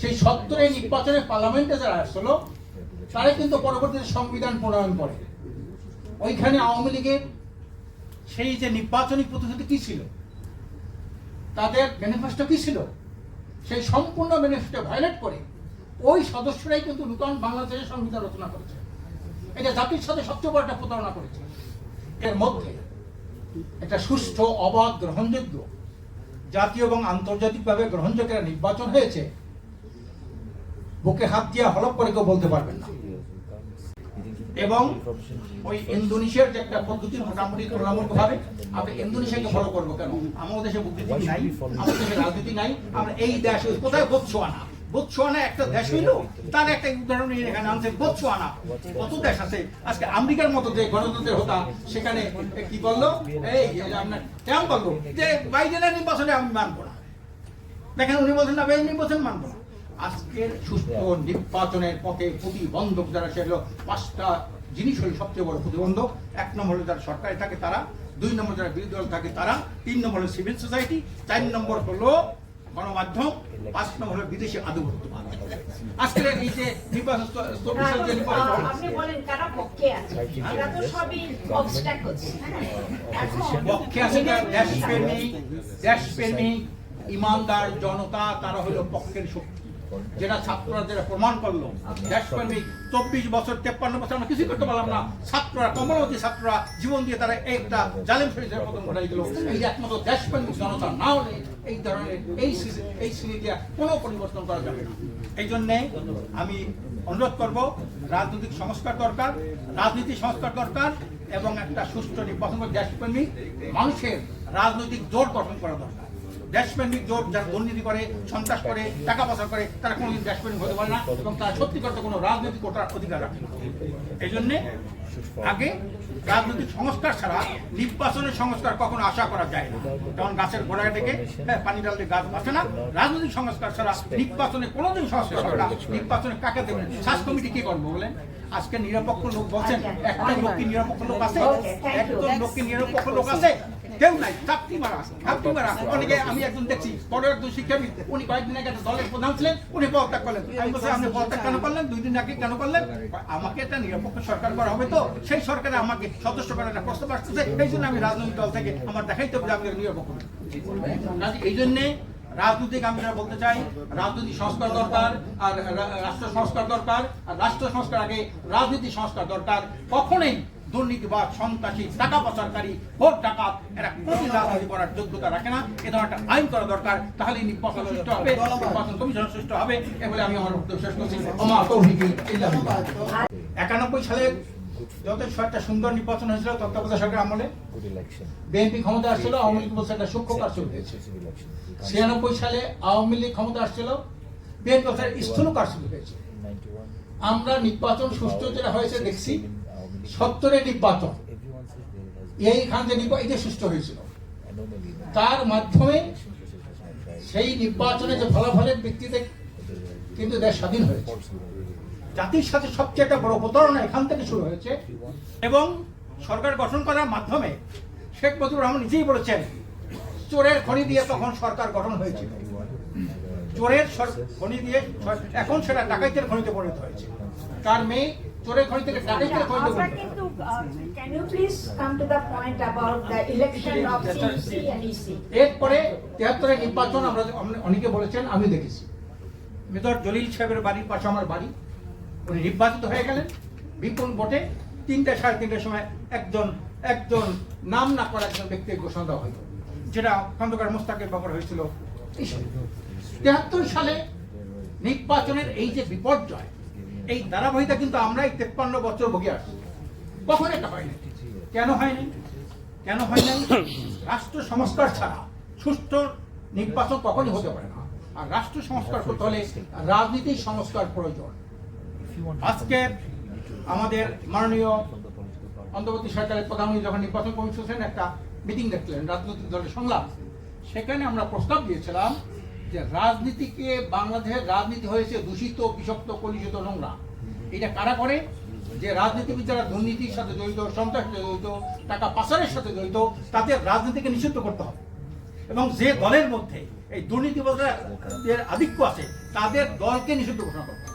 সেই সত্তরের নির্বাচনে পার্লামেন্টে যারা আসলো তারাই কিন্তু পরবর্তীতে সংবিধান প্রণয়ন করে। ওইখানে আওয়ামী লীগের সেই যে নির্বাচনী প্রতিশ্রুতি কি ছিল? তাদের ম্যানিফেস্টো কি ছিল? সেই সম্পূর্ণ ম্যানিফেস্টো ভায়োলেট করে ওই সদস্যরাই কিন্তু নূতন বাংলাদেশের সংবিধান রচনা করেছে। এটা জাতির সাথে সবচেয়ে বড় একটা প্রতারণা করেছে। এর মধ্যে একটা সুষ্ঠু, অবাধ, গ্রহণযোগ্য, জাতীয় এবং আন্তর্জাতিকভাবে গ্রহণযোগ্য নির্বাচন হয়েছে। বুকে হাত দিয়ে হলপ করে কেউ বলতে পারবেন না। এবং ওই ইন্দোনেশিয়ার যে একটা পদ্ধতি মোটামুটি তুলনামূলক ভাবে, আমরা ইন্দোনেশিয়াকে ফলো করব কেন? আমাদের দেশে বুদ্ধিজীবী নাই আমাদের দেশে রাজনীতি নাই, আমরা এই দেশ কোথায় বোধছোয়ানা বোধছোয়ানা একটা দেশ হইল, তার একটা উদাহরণ এখানে আনছে বোধছোয়ানা কত দেশ আছে? আজকে আমেরিকার মতো যে গণতন্ত্রের হতা, সেখানে কি বলল? এই আপনার ট্রাম্প বলল যে বাইডেনের নির্বাচনে আমি মানবো না। দেখেন উনি বলছেন না এই নির্বাচন মানবো না। আজকের সুস্থ নির্বাচনের পথে প্রতিবন্ধক যারা সেগুলো পাঁচটা জিনিস হলো সবচেয়ে বড় প্রতিবন্ধক। এক নম্বর হলো যারা সরকারে থাকে তারা দুই নম্বর যারা বিরোধী দল থাকে তারা তিন নম্বর হলো সিভিল সোসাইটি চার নম্বর হলো গণমাধ্যম পাঁচ নম্বর হলো বিদেশি আধিপত্যবাদ। আজকের এই যে নির্বাচন যে নির্বাচন আপনি বলেন কারা পক্ষে আছে? এরা তো সবই অবস্ট্যাকলস এখন পক্ষে আছে যারা দেশপ্রেমিক দেশপ্রেমিক ইমানদার জনতা তারা হলো পক্ষের শক্তি। যেটা ছাত্ররা যেটা প্রমাণ করল দেশপ্রেমিক চব্বিশ বছর তেপ্পান্ন বছর আমরা কিছুই করতে পারলাম না। ছাত্ররা কমলবতী ছাত্ররা জীবন দিয়ে তারা একটা জালেম শরীরের পতন ঘটাই দিল। এই একমাত্র দেশপ্রেমিক জনতা না হলে এই ধরনের এই এই শ্রেণীতে কোনো পরিবর্তন করা যাবে না। এই জন্যে আমি অনুরোধ করব রাজনৈতিক সংস্কার দরকার রাজনীতি সংস্কার দরকার এবং একটা সুষ্ঠু নির্বাচন দেশপ্রেমিক মানুষের রাজনৈতিক জোট গঠন করা দরকার। দেশপ্রেমিক জোট যারা দুর্নীতি করে সন্ত্রাস করে টাকা পাচার করে তারা কোনোদিন দেশপ্রেমিক হতে পারে না এবং তারা সত্যি করতে কোনো রাজনৈতিক কোটার অধিকার রাখে এই জন্যে আগে রাজনৈতিক সংস্কার ছাড়া নির্বাচনের সংস্কার কখনো আশা করা যায় না। যেমন গাছের গোড়ায় থেকে হ্যাঁ, পানি ডাললে গাছ বাঁচে না। রাজনৈতিক সংস্কার ছাড়া নির্বাচনে কোনোদিন সংস্কার হবে না। নির্বাচনে কাকে দেবেন স্বাস্থ্য কমিটি কি করব বলেন আজকে নিরপেক্ষ লোক বলছেন একটা লোক কি নিরপেক্ষ লোক আছে একজন লোক কি নিরপেক্ষ লোক আছে। কেউ নাই মারা মারা। অনেকে আমি একজন দেখছি, বড় একজন শিক্ষাবিদ উনি কয়েকদিন আগে একটা দলের প্রধান ছিলেন, উনি পদত্যাগ করলেন। আমি বলছি, আপনি পদত্যাগ কেন করলেন? দুই দিন আগে কেন করলেন? আমাকে একটা নিরপেক্ষ সরকার করা হবে তো, সেই সরকারে আমাকে সদস্য করার একটা প্রস্তাব আসতেছে, এই জন্য আমি রাজনৈতিক দল থেকে আমার দেখাইতে হবে আমি নিরপেক্ষ এই জন্যে রাজনৈতিক আমি বলতে চাই, রাজনৈতিক সংস্কার দরকার, আর রাষ্ট্র সংস্কার দরকার, আর রাষ্ট্র সংস্কার আগে রাজনীতি সংস্কার দরকার। কখনোই দুর্নীতিবাদ, সন্ত্রাসী টাকা পাচারকারী ভোট ডাকাত এরা রাজনীতি করার যোগ্যতা রাখে না। এ ধরনের একটা আইন করা দরকার, তাহলে নির্বাচন হবে, নির্বাচন কমিশন হবে, এ বলে আমি আমার বক্তব্য শেষ করছি। একানব্বই সালে একটা সুন্দর নির্বাচন হয়েছিল তত্ত্বাবধায়ক সরকার আমলে। বিএনপি ক্ষমতা আসছিল, আওয়ামী লীগ বলছে একটা সূক্ষ্ম কাজ হয়েছে ছিয়ানব্বই সালে আওয়ামী লীগ ক্ষমতা আসছিল, বিএনপি স্থূল কারচুপি হয়েছে আমরা নির্বাচন সুষ্ঠু যেটা হয়েছে দেখছি। 16 Aumi League. সত্তরের নির্বাচন এইখান থেকে এটা সুষ্ঠু হয়েছিল তার মাধ্যমে. সেই নির্বাচনে যে ফলাফলের ভিত্তিতে কিন্তু দেশ স্বাধীন হয়েছে জাতির সাথে সবচেয়ে একটা বড় প্রতারণা এখান থেকে শুরু হয়েছে এবং সরকার গঠন করার মাধ্যমে শেখ মুজিবুর রহমান নিজেই বলেছেন, চোরের খনি দিয়ে তখন সরকার গঠন হয়েছিল চোরের খনি দিয়ে এখন সেটা ডাকাইতের খনিতে পরিণত হয়েছে তার মেয়ে চোরের খনি থেকে ডাকাইতের খনিতে আমরা কিন্তু can you please come to the point about the election of CEC and EC এরপরে তেহাত্তরের নির্বাচন আমরা অনেকে বলেছেন আমি দেখেছি। মেজর জলিল সাহেবের বাড়ির পাশে আমার বাড়ি। উনি নির্বাচিত হয়ে গেলেন। বিপুল ভোটে তিনটে সাড়ে তিনটের সময় একজন একজন নাম না করা একজন ব্যক্তির ঘোষণা দেওয়া হলো যেটা খন্দকার মোস্তাকের ব্যাপার হয়েছিল। তেহাত্তর সালে নির্বাচনের এই যে বিপর্যয় এই ধারাবাহিকতা কিন্তু আমরা এই তেপ্পান্ন বছর ভোগে আসছি। কখন এটা হয়নি কেন হয়নি কেন হয় নাই? রাষ্ট্র সংস্কার ছাড়া সুষ্ঠু নির্বাচন কখনই হতে পারে না। আর রাষ্ট্র সংস্কার করতে হলে রাজনীতির সংস্কার প্রয়োজন। আজকে আমাদের মাননীয় অন্তর্বর্তী সরকারের প্রধানমন্ত্রী যখন নির্বাচন কমিশন একটা মিটিং দেখলেন, রাজনৈতিক দলের সংলাপ। সেখানে আমরা প্রস্তাব দিয়েছিলাম যে রাজনীতিকে বাংলাদেশের রাজনীতি হয়েছে দূষিত, বিষাক্ত, কলুষিত, নোংরা। এটা কারা করে? যে রাজনীতিবিদ যারা দুর্নীতির সাথে জড়িত, সন্ত্রাসের সাথে জড়িত, টাকা পাচারের সাথে জড়িত, তাদের রাজনীতিকে নিষিদ্ধ করতে হবে। এবং যে দলের মধ্যে এই দুর্নীতিবাদের আধিক্য আছে, তাদের দলকে নিষিদ্ধ ঘোষণা করব